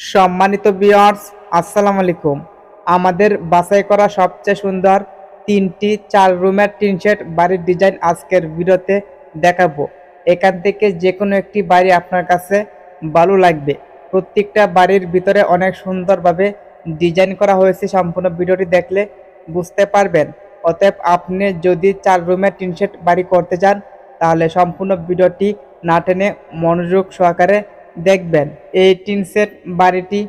সম্মানিত বিয়ার্স আসসালামু আলাইকুম। আমাদের বাছাই করা সবচেয়ে সুন্দর তিনটি চার রুমের টিন শেড বাড়ির ডিজাইন আজকের ভিডিওতে দেখাবো। এখান থেকে যে কোনো একটি বাড়ি আপনার কাছে ভালো লাগবে। প্রত্যেকটা বাড়ির ভিতরে অনেক সুন্দরভাবে ডিজাইন করা হয়েছে সম্পূর্ণ ভিডিওটি দেখলে বুঝতে পারবেন। অতএব আপনি যদি চার রুমের টিন শেড বাড়ি করতে চান, তাহলে সম্পূর্ণ ভিডিওটি না টেনে মনোযোগ সহকারে দেখবেন এই টিন সেট বাড়িটি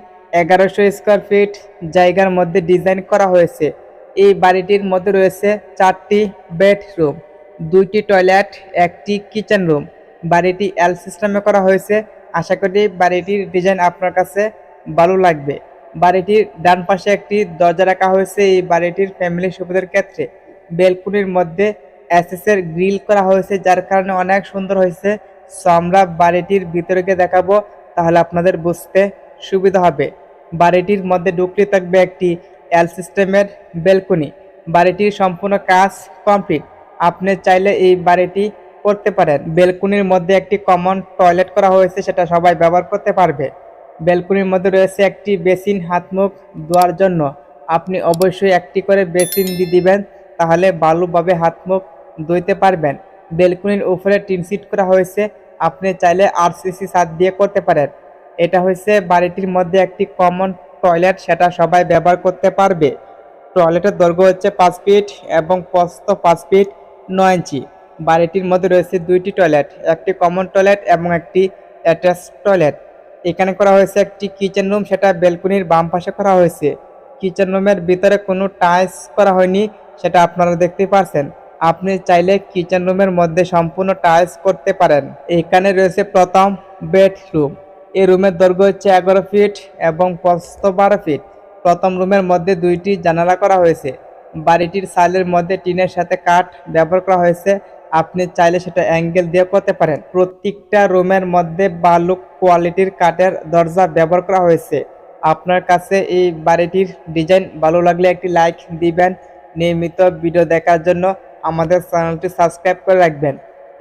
এগারোশো স্কোয়ার ফিট জায়গার মধ্যে ডিজাইন করা হয়েছে। এই বাড়িটির মধ্যে রয়েছে চারটি বেডরুম দুইটি টয়লেট একটি কিচেন রুম বাড়িটি এল সিস্টেমে করা হয়েছে। আশা করি বাড়িটির ডিজাইন আপনার কাছে ভালো লাগবে। বাড়িটির ডান পাশে একটি দরজা রাখা হয়েছে। এই বাড়িটির ফ্যামিলি সুবিধার ক্ষেত্রে বেলকুনির মধ্যে এসএসের গ্রিল করা হয়েছে, যার কারণে অনেক সুন্দর হয়েছে। সো আমরা বাড়িটির ভিতরে দেখাবো, তাহলে আপনাদের বুঝতে সুবিধা হবে। বাড়িটির মধ্যে ঢুকলে থাকবে একটি এল সিস্টেমের বেলকনি বাড়িটির সম্পূর্ণ কাজ কমপ্লিট আপনি চাইলে এই বাড়িটি করতে পারেন। বেলকুনির মধ্যে একটি কমন টয়লেট করা হয়েছে, সেটা সবাই ব্যবহার করতে পারবে। বেলকুনির মধ্যে রয়েছে একটি বেসিন হাত মুখ ধোয়ার জন্য। আপনি অবশ্যই একটি করে বেসিন দিয়ে দিবেন, তাহলে ভালোভাবে হাত মুখ ধুইতে পারবেন। বেলকুনির উপরে টিন সিট করা হয়েছে। আপনি চাইলে আরসিসি ছাদ দিয়ে করতে পারেন। এটা হচ্ছে বাড়িটির মধ্যে একটি কমন টয়লেট সেটা সবাই ব্যবহার করতে পারবে। টয়লেটের দৈর্ঘ্য হচ্ছে পাঁচ ফিট এবং প্রস্থ পাঁচ ফিট নয় ইঞ্চি বাড়িটির মধ্যে রয়েছে দুইটি টয়লেট একটি কমন টয়লেট এবং একটি অ্যাটাচ টয়লেট এখানে করা হয়েছে একটি কিচেন রুম সেটা বেলকুনির বাম পাশে করা হয়েছে। কিচেন রুমের ভিতরে কোনো টাইলস করা হয়নি, সেটা আপনারা দেখতে পারছেন। আপনি চাইলে কিচেন রুমের মধ্যে সম্পূর্ণ টাইলস করতে পারেন। এখানে রয়েছে প্রথম বেডরুম এই রুমের দৈর্ঘ্য হচ্ছে এগারো ফিট এবং প্রস্থ বারো ফিট প্রথম রুমের মধ্যে দুইটি জানালা করা হয়েছে। বাড়িটির সাইলের মধ্যে টিনের সাথে কাঠ ব্যবহার করা হয়েছে। আপনি চাইলে সেটা অ্যাঙ্গেল দিয়ে করতে পারেন। প্রত্যেকটা রুমের মধ্যে বালুক কোয়ালিটির কাঠের দরজা ব্যবহার করা হয়েছে। আপনার কাছে এই বাড়িটির ডিজাইন ভালো লাগলে একটি লাইক দিবেন। নিয়মিত ভিডিও দেখার জন্য আমাদের চ্যানেলটি সাবস্ক্রাইব করে রাখবেন।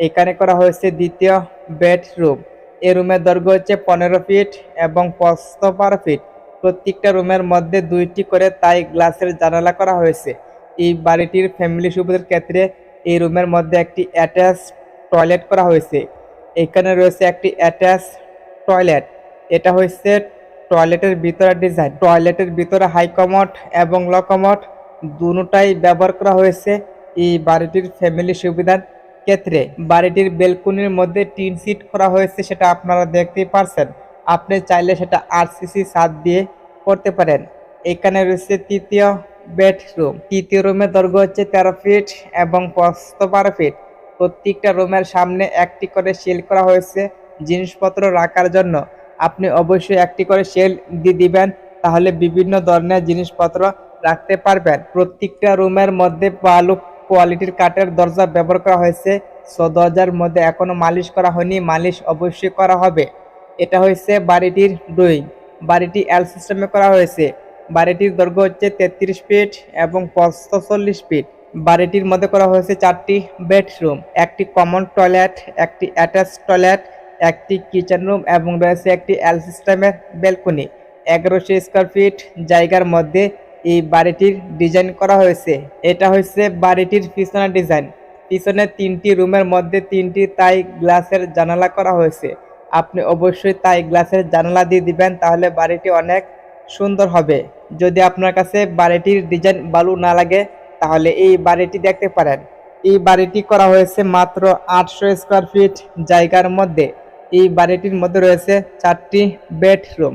এখানে করা হয়েছে দ্বিতীয় বেডরুম। এই রুমের দৈর্ঘ্য হচ্ছে পনেরো ফিট এবং প্রস্থ বারো ফিট। প্রত্যেকটা রুমের মধ্যে দুইটি করে তাই গ্লাসের জানালা করা হয়েছে। এই বাড়িটির ফ্যামিলি সুবিধার ক্ষেত্রে এই রুমের মধ্যে একটি অ্যাটাচ টয়লেট করা হয়েছে। এখানে রয়েছে একটি অ্যাটাচ টয়লেট। এটা হচ্ছে টয়লেটের ভিতরে ডিজাইন। টয়লেটের ভিতরে হাইকমট এবং লো কমোড দুটাই ব্যবহার করা হয়েছে। এই বাড়িটির ফ্যামিলি সুবিধার ক্ষেত্রে বাড়িটির বেলকুনির মধ্যে টিন সিট করা হয়েছে, সেটা আপনারা দেখতেই পারছেন। আপনি চাইলে সেটা আরসিসি ছাদ দিয়ে করতে পারেন। এখানে রয়েছে তৃতীয় বেডরুম তৃতীয় রুমের দৈর্ঘ্য হচ্ছে তেরো ফিট এবং প্রস্থ বারো ফিট প্রত্যেকটা রুমের সামনে একটি করে সেল করা হয়েছে জিনিসপত্র রাখার জন্য। আপনি অবশ্যই একটি করে সেল দিয়ে দিবেন, তাহলে বিভিন্ন ধরনের জিনিসপত্র রাখতে পারবেন। প্রত্যেকটা রুমের মধ্যে ভালো কোয়ালিটির কাঠের দরজা ব্যবহার করা হয়েছে। সো দরজার মধ্যে এখনও মালিশ করা হয়নি। মালিশ অবশ্যই করা হবে। এটা হয়েছে বাড়িটির ড্রয়িং। বাড়িটি এল সিস্টেমে করা হয়েছে। বাড়িটির দৈর্ঘ্য হচ্ছে তেত্রিশ ফিট এবং প্রস্থ চল্লিশ ফিট। বাড়িটির মধ্যে করা হয়েছে চারটি বেডরুম। একটি কমন টয়লেট, একটি অ্যাটাচ টয়লেট, একটি কিচেন রুম এবং রয়েছে একটি এল সিস্টেমের ব্যালকনি। এগারোশো স্কোয়ার ফিট জায়গার মধ্যে এই বাড়িটির ডিজাইন করা হয়েছে। এটা হচ্ছে বাড়িটির পিছনের ডিজাইন পিছনে তিনটি রুমের মধ্যে তিনটি তাই গ্লাসের জানালা করা হয়েছে। আপনি অবশ্যই তাই গ্লাসের জানালা দিয়ে দিবেন, তাহলে বাড়িটি অনেক সুন্দর হবে। যদি আপনার কাছে বাড়িটির ডিজাইন ভালো না লাগে, তাহলে এই বাড়িটি দেখতে পারেন। এই বাড়িটি করা হয়েছে মাত্র আটশো স্কোয়ার ফিট জায়গার মধ্যে। এই বাড়িটির মধ্যে রয়েছে চারটি বেডরুম,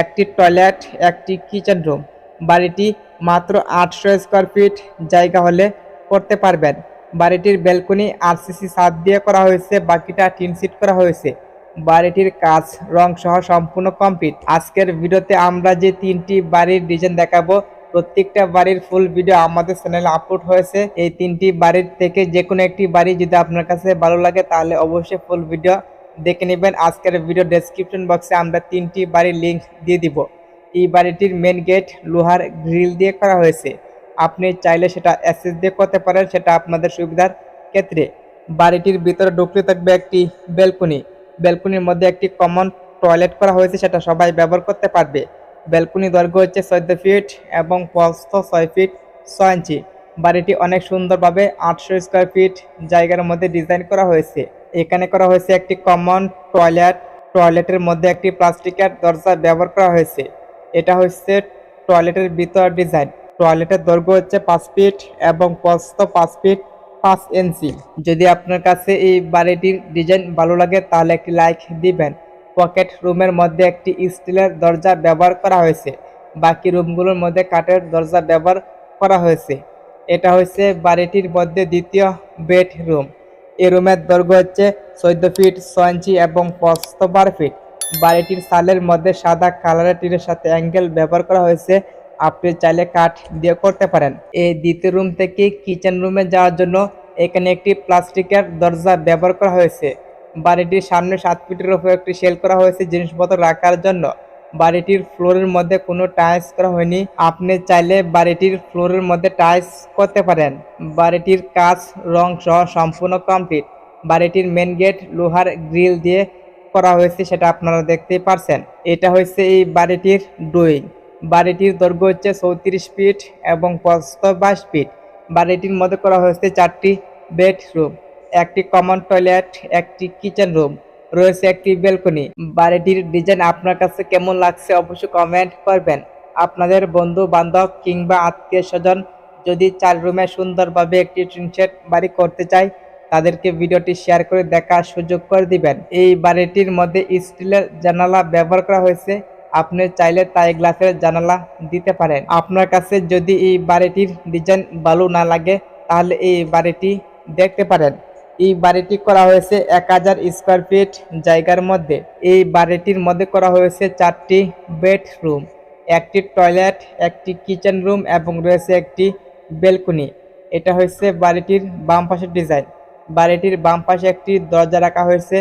একটি টয়লেট, একটি কিচেন রুম বাড়িটি মাত্র আটশো স্কোয়ার ফিট জায়গা হলে করতে পারবেন। বাড়িটির বেলকনি আরসিসি সাত দিয়ে করা হয়েছে, বাকিটা টিন সিট করা হয়েছে। বাড়িটির কাজ রং সহ সম্পূর্ণ কমপ্লিট। আজকের ভিডিওতে আমরা যে তিনটি বাড়ির ডিজাইন দেখাবো, প্রত্যেকটা বাড়ির ফুল ভিডিও আমাদের চ্যানেলে আপলোড হয়েছে। এই তিনটি বাড়ির থেকে যে কোনো একটি বাড়ি যদি আপনার কাছে ভালো লাগে, তাহলে অবশ্যই ফুল ভিডিও দেখে নেবেন। আজকের ভিডিও ডেসক্রিপশন বক্সে আমরা তিনটি বাড়ির লিঙ্ক দিয়ে দিব। এই বাড়িটির মেন গেট লোহার গ্রিল দিয়ে করা হয়েছে। আপনি চাইলে সেটা অ্যাসেস দিয়ে করতে পারেন, সেটা আপনাদের সুবিধার ক্ষেত্রে। বাড়িটির ভিতরে ঢুকতে থাকবে একটি ব্যালকনি ব্যালকনির মধ্যে একটি কমন টয়লেট করা হয়েছে, সেটা সবাই ব্যবহার করতে পারবে। ব্যালকনি দৈর্ঘ্য হচ্ছে চোদ্দ ফিট এবং প্রস্থ ছয় ফিট ছয় ইঞ্চি। বাড়িটি অনেক সুন্দরভাবে আটশো স্কোয়ার ফিট জায়গার মধ্যে ডিজাইন করা হয়েছে। এখানে করা হয়েছে একটি কমন টয়লেট টয়লেটের মধ্যে একটি প্লাস্টিকের দরজা ব্যবহার করা হয়েছে। এটা হচ্ছে টয়লেটের ভিতর ডিজাইন টয়লেটের দৈর্ঘ্য হচ্ছে পাঁচ ফিট এবং প্রস্থ পাঁচ ফিট পাঁচ ইঞ্চি যদি আপনার কাছে এই বাড়িটির ডিজাইন ভালো লাগে, তাহলে একটি লাইক দিবেন। পকেট রুমের মধ্যে একটি স্টিলের দরজা ব্যবহার করা হয়েছে। বাকি রুমগুলোর মধ্যে কাঠের দরজা ব্যবহার করা হয়েছে। এটা হচ্ছে বাড়িটির মধ্যে দ্বিতীয় বেডরুম এই রুমের দৈর্ঘ্য হচ্ছে চোদ্দ ফিট ছয় ইঞ্চি এবং প্রস্থ বারো ফিট বাড়িটির সালের মধ্যে সাদা কালারের টিনের সাথে অ্যাঙ্গেল ব্যবহার করা হয়েছে। আপনি চাইলে কাঠ দিয়ে করতে পারেন। এই দ্বিতীয় রুম থেকে কিচেন রুমে যাওয়ার জন্য এখানে একটি প্লাস্টিকের দরজা ব্যবহার করা হয়েছে। বাড়িটির সামনে সাত ফিটের উপর একটি সেল করা হয়েছে জিনিসপত্র রাখার জন্য। বাড়িটির ফ্লোরের মধ্যে কোনো টাইলস করা হয়নি। আপনি চাইলে বাড়িটির ফ্লোরের মধ্যে টাইলস করতে পারেন। বাড়িটির কাজ রং সহ সম্পূর্ণ কমপ্লিট। বাড়িটির মেন গেট, লোহার গ্রিল দিয়ে করা হয়েছে সেটা আপনারা দেখতেই পারছেন। এটা হচ্ছে এই বাড়িটির ডুইং বাড়িটির দৈর্ঘ্য হচ্ছে চৌত্রিশ ফিট এবং প্রস্থ বাইশ ফিট। বাড়িটির মধ্যে করা হয়েছে চারটি বেডরুম, একটি কমন টয়লেট, একটি কিচেন রুম, রয়েছে একটি বেলকনি বাড়িটির ডিজাইন আপনার কাছে কেমন লাগছে অবশ্যই কমেন্ট করবেন। আপনাদের বন্ধু বান্ধব কিংবা আত্মীয় স্বজন যদি চার রুমে সুন্দরভাবে একটি টিনশেড বাড়ি করতে চায় তাদেরকে ভিডিওটি শেয়ার করে দেখার সুযোগ করে দিবেন। এই বাড়িটির মধ্যে স্টিলের জানালা ব্যবহার করা হয়েছে। আপনি চাইলে তাই গ্লাসের জানালা দিতে পারেন। আপনার কাছে যদি এই বাড়িটির ডিজাইন ভালো না লাগে, তাহলে এই বাড়িটি দেখতে পারেন। এই বাড়িটি করা হয়েছে এক হাজার স্কোয়ার ফিট জায়গার মধ্যে। এই বাড়িটির মধ্যে করা হয়েছে চারটি বেডরুম, একটি টয়লেট, একটি কিচেন রুম এবং রয়েছে একটি বেলকনি। এটা হচ্ছে বাড়িটির বাম পাশের ডিজাইন। বাড়িটির বাম পাশে একটি দরজা রাখা হয়েছে।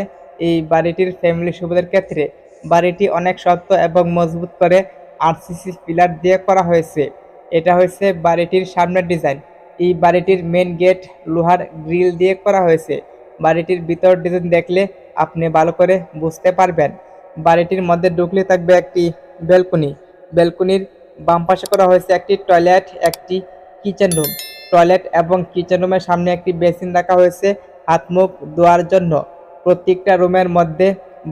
এই বাড়িটির ফ্যামিলি সুবিধার ক্ষেত্রে বাড়িটি অনেক শক্ত এবং মজবুত করে আরসিসি পিলার দিয়ে করা হয়েছে। এটা হচ্ছে বাড়িটির সামনের ডিজাইন এই বাড়িটির মেন গেট লোহার গ্রিল দিয়ে করা হয়েছে। বাড়িটির ভিতর ডিজাইন দেখলে আপনি ভালো করে বুঝতে পারবেন। বাড়িটির মধ্যে ঢুকলে থাকবে একটি বেলকনি বেলকনির বাম পাশে করা হয়েছে একটি টয়লেট একটি কিচেন রুম টয়লেট এবং কিচেন রুমের সামনে একটি বেসিন রাখা হয়েছে। হাত, মুখ ধোয়ার জন্য। প্রত্যেকটা রুমের মধ্যে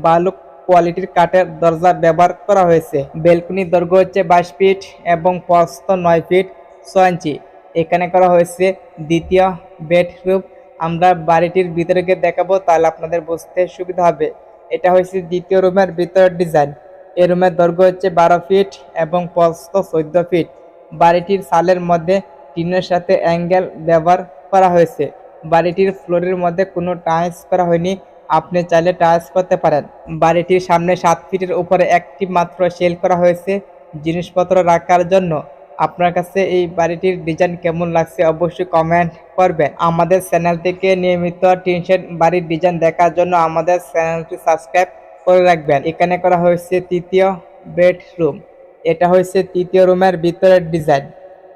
বালু কোয়ালিটির কাঠের দরজা ব্যবহার করা হয়েছে। বেলকনির দৈর্ঘ্য হচ্ছে বাইশ ফিট এবং প্রস্থ নয় ফিট ছয় ইঞ্চি। এখানে করা হয়েছে দ্বিতীয় বেডরুম। আমরা বাড়িটির ভিতরে গিয়ে দেখাবো, তাহলে আপনাদের বুঝতে সুবিধা হবে। এটা হয়েছে দ্বিতীয় রুমের ভিতরের ডিজাইন। এই রুমের দৈর্ঘ্য হচ্ছে বারো ফিট এবং প্রস্থ চোদ্দ ফিট। বাড়িটির সালের মধ্যে টিনের সাথে অ্যাঙ্গেল ব্যবহার করা হয়েছে। বাড়িটির ফ্লোরের মধ্যে কোনো টাইলস করা হয়নি। আপনি চাইলে টাইলস করতে পারেন। বাড়িটির সামনে সাত ফিটের উপরে একটি মাত্র সেল করা হয়েছে জিনিসপত্র রাখার জন্য। আপনার কাছে এই বাড়িটির ডিজাইন কেমন লাগছে অবশ্যই কমেন্ট করবেন। আমাদের চ্যানেল থেকে নিয়মিত টিনশেড বাড়ির ডিজাইন দেখার জন্য আমাদের চ্যানেলটি সাবস্ক্রাইব করে রাখবেন। এখানে করা হয়েছে তৃতীয় বেডরুম। এটা হয়েছে তৃতীয় রুমের ভিতরের ডিজাইন।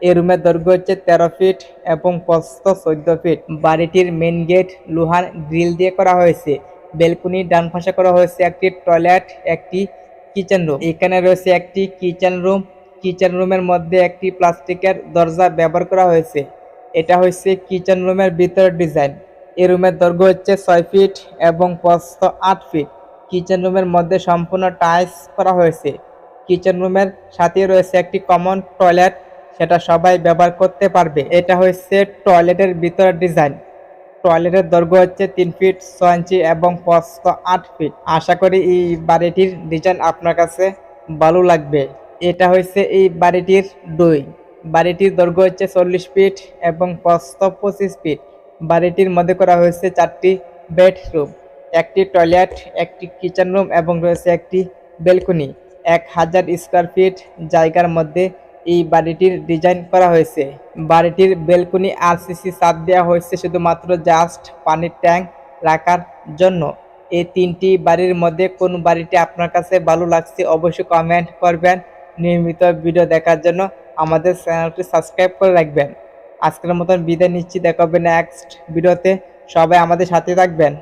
এই রুমের দৈর্ঘ্য হচ্ছে তেরো ফিট এবং প্রস্থ চোদ্দ ফিট। বাড়িটির মেন গেট লোহার গ্রিল দিয়ে করা হয়েছে। বেলকুনির ডান পাশে করা হয়েছে একটি টয়লেট একটি কিচেন রুম এখানে রয়েছে একটি কিচেন রুম কিচেন রুমের মধ্যে একটি প্লাস্টিকের দরজা ব্যবহার করা হয়েছে। এটা হচ্ছে কিচেন রুমের ভিতরের ডিজাইন এই রুমের দৈর্ঘ্য হচ্ছে ছয় ফিট এবং প্রস্থ আট ফিট। কিচেন রুমের মধ্যে সম্পূর্ণ টাইলস করা হয়েছে। কিচেন রুমের সাথে রয়েছে একটি কমন টয়লেট সেটা সবাই ব্যবহার করতে পারবে। এটা হচ্ছে টয়লেটের ভিতরের ডিজাইন। টয়লেটের দৈর্ঘ্য হচ্ছে তিন ফিট ছয় ইঞ্চি এবং প্রস্থ আট ফিট। আশা করি এই বাড়িটির ডিজাইন আপনার কাছে ভালো লাগবে। এটা হচ্ছে এই বাড়িটির দুই। বাড়িটির দৈর্ঘ্য হচ্ছে চল্লিশ ফিট এবং প্রস্থ পঁচিশ ফিট। বাড়িটির মধ্যে করা হয়েছে চারটি বেডরুম। একটি টয়লেট, একটি কিচেন রুম এবং রয়েছে একটি বেলকনি। এক হাজার স্কোয়ার ফিট জায়গার মধ্যে এই বাড়িটির ডিজাইন করা হয়েছে। বাড়িটির বেলকনি আরসিসি ছাদ দেওয়া হয়েছে শুধুমাত্র জাস্ট পানির ট্যাঙ্ক রাখার জন্য। এই তিনটি বাড়ির মধ্যে কোন বাড়িটি আপনার কাছে ভালো লাগছে অবশ্যই কমেন্ট করবেন। নিয়মিত ভিডিও দেখার জন্য আমাদের চ্যানেলটি সাবস্ক্রাইব করে রাখবেন। আজকের মতন বিদায় নিচ্ছি, দেখা হবে নেক্সট ভিডিওতে সবাই আমাদের সাথে থাকবেন।